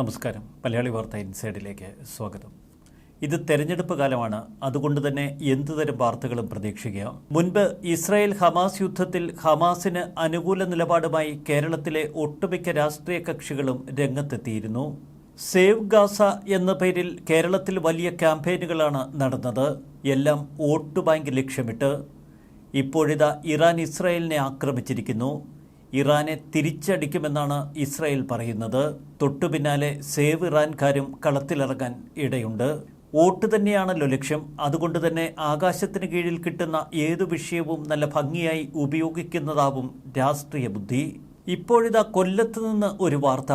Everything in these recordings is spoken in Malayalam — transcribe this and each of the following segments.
നമസ്കാരം. മലയാളി വാർത്ത ഇൻസൈഡിലേക്ക് സ്വാഗതം. ഇത് തെരഞ്ഞെടുപ്പ് കാലമാണ്. അതുകൊണ്ട് തന്നെ എന്തുതരം വാർത്തകളും പ്രതീക്ഷിക്കുക. മുൻപ് ഇസ്രായേൽ ഹമാസ് യുദ്ധത്തിൽ ഹമാസിന് അനുകൂല നിലപാടുമായി കേരളത്തിലെ ഒട്ടുമിക്ക രാഷ്ട്രീയ കക്ഷികളും രംഗത്തെത്തിയിരുന്നു. സേവ് ഗാസ എന്ന പേരിൽ കേരളത്തിൽ വലിയ ക്യാമ്പയിനുകളാണ് നടന്നത്. എല്ലാം വോട്ട് ബാങ്ക് ലക്ഷ്യമിട്ട്. ഇപ്പോഴിതാ ഇറാൻ ഇസ്രായേലിനെ ആക്രമിച്ചിരിക്കുന്നു. ഇറാനെ തിരിച്ചടിക്കുമെന്നാണ് ഇസ്രായേൽ പറയുന്നത്. തൊട്ടു പിന്നാലെ സേവ് ഇറാൻകാരും കളത്തിലിറങ്ങാൻ ഇടയുണ്ട്. വോട്ട് തന്നെയാണല്ലോ ലക്ഷ്യം. അതുകൊണ്ട് തന്നെ ആകാശത്തിന് കീഴിൽ കിട്ടുന്ന ഏതു വിഷയവും നല്ല ഭംഗിയായി ഉപയോഗിക്കുന്നതാവും രാഷ്ട്രീയ ബുദ്ധി. ഇപ്പോഴിതാ കൊല്ലത്ത് നിന്ന് ഒരു വാർത്ത.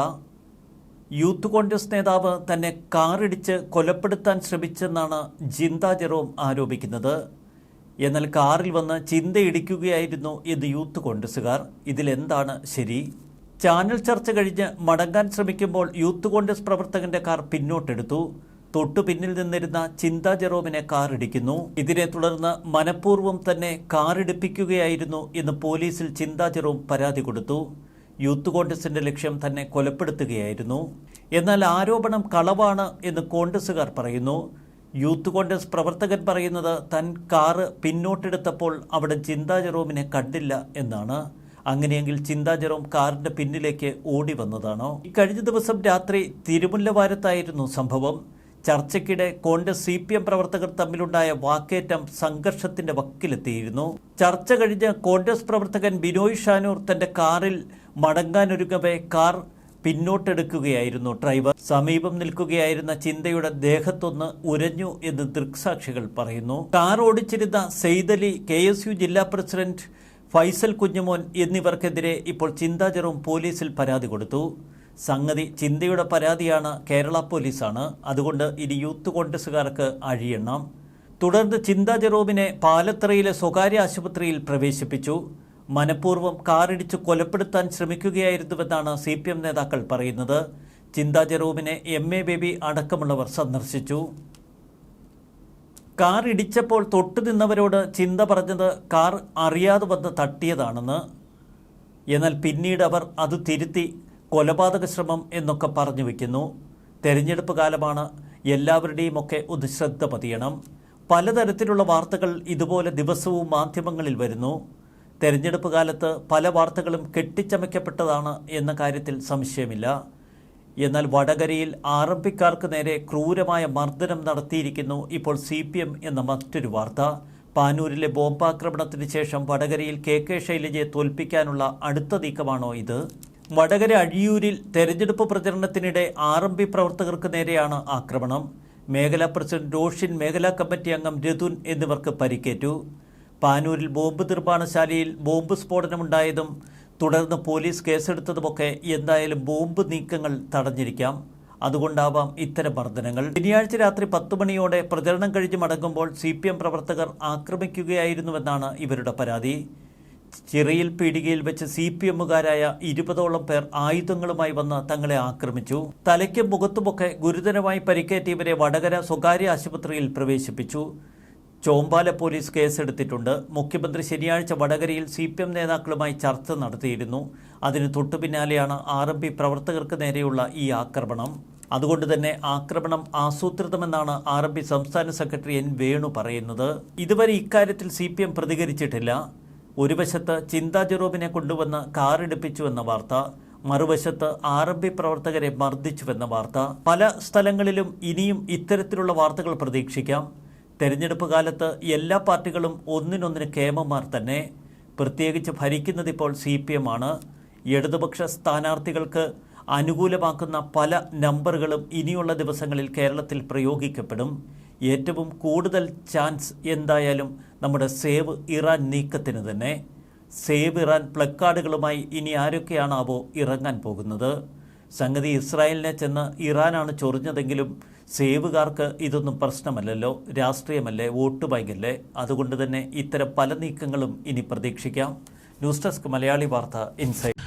യൂത്ത് കോൺഗ്രസ് നേതാവ് തന്നെ കാറിടിച്ച് കൊലപ്പെടുത്താൻ ശ്രമിച്ചെന്നാണ് ജിന്ത ജെറോം ആരോപിക്കുന്നത്. എന്നാൽ കാറിൽ വന്ന് ചിന്തയിടിക്കുകയായിരുന്നു എന്ന് യൂത്ത് കോൺഗ്രസുകാർ ഇതിലെന്താണ് ശരി? ചാനൽ ചർച്ച കഴിഞ്ഞ് മടങ്ങാൻ ശ്രമിക്കുമ്പോൾ യൂത്ത് കോൺഗ്രസ് പ്രവർത്തകന്റെ കാർ പിന്നോട്ടെടുത്തു. തൊട്ടു പിന്നിൽ നിന്നിരുന്ന ചിന്താ ജെറോമിനെ കാർ ഇടിക്കുന്നു. ഇതിനെ തുടർന്ന് മനഃപൂർവം തന്നെ കാറിടിപ്പിക്കുകയായിരുന്നു എന്ന് പോലീസിൽ ചിന്താ ജെറോം പരാതി കൊടുത്തു. യൂത്ത് കോൺഗ്രസിന്റെ ലക്ഷ്യം തന്നെ കൊലപ്പെടുത്തുകയായിരുന്നു. എന്നാൽ ആരോപണം കളവാണ് എന്ന് കോൺഗ്രസുകാർ പറയുന്നു. യൂത്ത് കോൺഗ്രസ് പ്രവർത്തകൻ പറയുന്നത് തൻ കാറ് പിന്നോട്ടെടുത്തപ്പോൾ അവിടെ ചിന്താ ജെറോമിനെ കണ്ടില്ല എന്നാണ്. അങ്ങനെയെങ്കിൽ ചിന്താ ജെറോം കാറിന്റെ പിന്നിലേക്ക് ഓടി വന്നതാണോ? കഴിഞ്ഞ ദിവസം രാത്രി തിരുമുല്ലവാരത്തായിരുന്നു സംഭവം. ചർച്ചയ്ക്കിടെ കോൺഗ്രസ് സി പി എം പ്രവർത്തകർ തമ്മിലുണ്ടായ വാക്കേറ്റം സംഘർഷത്തിന്റെ വക്കിലെത്തിയിരുന്നു. ചർച്ച കഴിഞ്ഞ് കോൺഗ്രസ് പ്രവർത്തകൻ ബിനോയ് ഷാനൂർ തന്റെ കാറിൽ മടങ്ങാനൊരുങ്ങവേ കാർ പിന്നോട്ടെടുക്കുകയായിരുന്നു ഡ്രൈവർ. സമീപം നിൽക്കുകയായിരുന്ന ചിന്തയുടെ ദേഹത്തൊന്ന് ഉരഞ്ഞു എന്ന് ദൃക്സാക്ഷികൾ പറയുന്നു. കാർ ഓടിച്ചിരുന്ന സെയ്ദലി കെ ജില്ലാ പ്രസിഡന്റ് ഫൈസൽ കുഞ്ഞുമോൻ എന്നിവർക്കെതിരെ ഇപ്പോൾ ചിന്താജറും പോലീസിൽ പരാതി കൊടുത്തു. സംഗതി ചിന്തയുടെ പരാതിയാണ് കേരള പോലീസാണ്. അതുകൊണ്ട് ഇനി യൂത്ത് കോൺഗ്രസുകാർക്ക് അഴിയണം തുടർന്ന് ചിന്താ ജെറോമിനെ പാലത്തറയിലെ സ്വകാര്യ ആശുപത്രിയിൽ പ്രവേശിപ്പിച്ചു. മനഃപൂർവം കാറിടിച്ച് കൊലപ്പെടുത്താൻ ശ്രമിക്കുകയായിരുന്നുവെന്നാണ് സി പി എം നേതാക്കൾ പറയുന്നത്. ചിന്താ ജെറോമിനെ എം എ ബേബി അടക്കമുള്ളവർ സന്ദർശിച്ചു. കാർ ഇടിച്ചപ്പോൾ തൊട്ടു നിന്നവരോട് ചിന്ത പറഞ്ഞത് കാർ അറിയാതെ വന്ന് തട്ടിയതാണെന്ന്. എന്നാൽ പിന്നീട് അവർ അത് തിരുത്തി കൊലപാതക ശ്രമം എന്നൊക്കെ പറഞ്ഞു വയ്ക്കുന്നു തെരഞ്ഞെടുപ്പ് കാലമാണ് എല്ലാവരുടെയും ഒക്കെ ഒന്ന് ശ്രദ്ധ പതിയണം. പലതരത്തിലുള്ള വാർത്തകൾ ഇതുപോലെ ദിവസവും മാധ്യമങ്ങളിൽ വരുന്നു. തെരഞ്ഞെടുപ്പ് കാലത്ത് പല വാർത്തകളും കെട്ടിച്ചമയ്ക്കപ്പെട്ടതാണ് എന്ന കാര്യത്തിൽ സംശയമില്ല. എന്നാൽ വടകരയിൽ ആർ എം നേരെ ക്രൂരമായ മർദ്ദനം നടത്തിയിരിക്കുന്നു ഇപ്പോൾ സി എന്ന മറ്റൊരു വാർത്ത. പാനൂരിലെ ബോംബാക്രമണത്തിന് ശേഷം വടകരയിൽ കെ കെ ശൈലജയെ തോൽപ്പിക്കാനുള്ള അടുത്ത നീക്കമാണോ ഇത്? വടകര അഴിയൂരിൽ തെരഞ്ഞെടുപ്പ് പ്രചരണത്തിനിടെ ആർ പ്രവർത്തകർക്ക് നേരെയാണ് ആക്രമണം. മേഖലാ പ്രസിഡന്റ് റോഷിൻ മേഖലാ കമ്മിറ്റി അംഗം രതുൻ എന്നിവർക്ക് പരിക്കേറ്റു. പാനൂരിൽ ബോംബ് നിർമ്മാണശാലയിൽ ബോംബ് സ്ഫോടനമുണ്ടായതും തുടർന്ന് പോലീസ് കേസെടുത്തതുമൊക്കെ എന്തായാലും ബോംബ് നീക്കങ്ങൾ തടഞ്ഞിരിക്കാം. അതുകൊണ്ടാവാം ഇത്തരം മർദ്ദനങ്ങൾ. ശനിയാഴ്ച രാത്രി പത്ത് മണിയോടെ പ്രചരണം കഴിഞ്ഞ് മടങ്ങുമ്പോൾ സി പി എം പ്രവർത്തകർ ആക്രമിക്കുകയായിരുന്നുവെന്നാണ് ഇവരുടെ പരാതി. ചിറയിൽ പീടികയിൽ വെച്ച് സി പി എമ്മുകാരായ ഇരുപതോളം പേർ ആയുധങ്ങളുമായി വന്ന് തങ്ങളെ ആക്രമിച്ചു. തലയ്ക്കും മുഖത്തുമൊക്കെ ഗുരുതരമായി പരിക്കേറ്റിയവരെ വടകര സ്വകാര്യ ആശുപത്രിയിൽ പ്രവേശിപ്പിച്ചു. ചോമ്പാല പോലീസ് കേസെടുത്തിട്ടുണ്ട്. മുഖ്യമന്ത്രി ശനിയാഴ്ച വടകരയിൽ സി പി എം നേതാക്കളുമായി ചർച്ച നടത്തിയിരുന്നു. അതിന് തൊട്ടു പിന്നാലെയാണ് ആർ എം പി പ്രവർത്തകർക്ക് നേരെയുള്ള ഈ ആക്രമണം. അതുകൊണ്ട് തന്നെ ആക്രമണം ആസൂത്രിതമെന്നാണ് ആർ എം പി സംസ്ഥാന സെക്രട്ടറി എൻ വേണു പറയുന്നത്. ഇതുവരെ ഇക്കാര്യത്തിൽ സി പി എം പ്രതികരിച്ചിട്ടില്ല. ഒരു വശത്ത് ചിന്താ ജെറോബിനെ കൊണ്ടുവന്ന് കാറെടുപ്പിച്ചുവെന്ന വാർത്ത മറുവശത്ത് ആർ എം പി പ്രവർത്തകരെ മർദ്ദിച്ചുവെന്ന വാർത്ത. പല സ്ഥലങ്ങളിലും ഇനിയും ഇത്തരത്തിലുള്ള വാർത്തകൾ പ്രതീക്ഷിക്കാം. തെരഞ്ഞെടുപ്പ് കാലത്ത് എല്ലാ പാർട്ടികളും ഒന്നിനൊന്നിന് കേമന്മാർ തന്നെ. പ്രത്യേകിച്ച് ഭരിക്കുന്നത് ഇപ്പോൾ സി പി എം ആണ്. ഇടതുപക്ഷ സ്ഥാനാർത്ഥികൾക്ക് അനുകൂലമാക്കുന്ന പല നമ്പറുകളും ഇനിയുള്ള ദിവസങ്ങളിൽ കേരളത്തിൽ പ്രയോഗിക്കപ്പെടും. ഏറ്റവും കൂടുതൽ ചാൻസ് എന്തായാലും നമ്മുടെ സേവ് ഇറാൻ നീക്കത്തിന് തന്നെ. സേവ് ഇറാൻ പ്ലക്കാർഡുകളുമായി ഇനി ആരൊക്കെയാണാവോ ഇറങ്ങാൻ പോകുന്നത്? സംഗതി ഇസ്രായേലിനെ ചെന്ന് ഇറാനാണ് ചൊറിഞ്ഞതെങ്കിലും സേവുകാർക്ക് ഇതൊന്നും പ്രശ്നമല്ലല്ലോ രാഷ്ട്രീയമല്ലേ വോട്ട് ബാങ്കല്ലേ? അതുകൊണ്ട് തന്നെ ഇത്തരം പല നീക്കങ്ങളും ഇനി പ്രതീക്ഷിക്കാം. ന്യൂസ് ഡെസ്ക് മലയാളി വാർത്ത ഇൻസൈറ്റ്